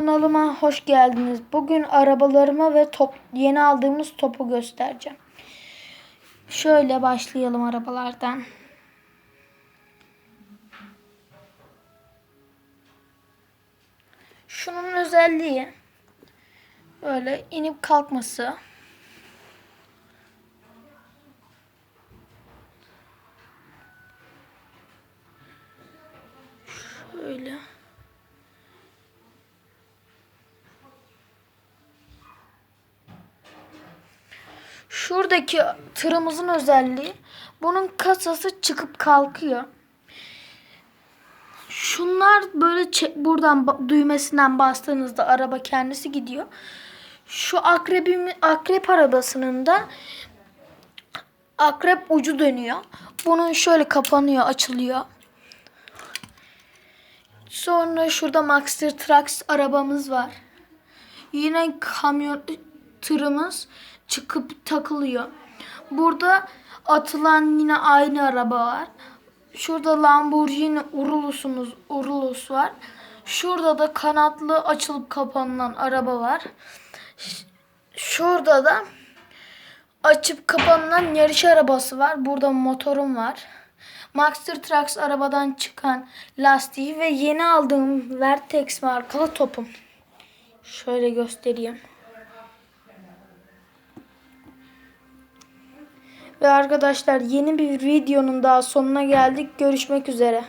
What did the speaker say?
Kanalıma hoş geldiniz. Bugün arabalarımı ve top, yeni aldığımız topu göstereceğim. Şöyle başlayalım arabalardan. Şunun özelliği böyle inip kalkması. Şöyle. Şuradaki tırımızın özelliği bunun kasası çıkıp kalkıyor. Şunlar böyle buradan düğmesinden bastığınızda araba kendisi gidiyor. Şu akrebim akrep arabasının da akrep ucu dönüyor. Bunun şöyle kapanıyor, açılıyor. Sonra şurada Maxter Trax arabamız var. Yine kamyon tırımız çıkıp takılıyor. Burada atılan yine aynı araba var. Şurada Lamborghini Urulus'umuz Urulus var. Şurada da kanatlı açılıp kapanılan araba var. Şurada da açıp kapanılan yarış arabası var. Burada motorum var. Maxter Trax arabadan çıkan lastiği ve yeni aldığım Vertex markalı topum. Şöyle göstereyim. Ve arkadaşlar yeni bir videonun daha sonuna geldik. Görüşmek üzere.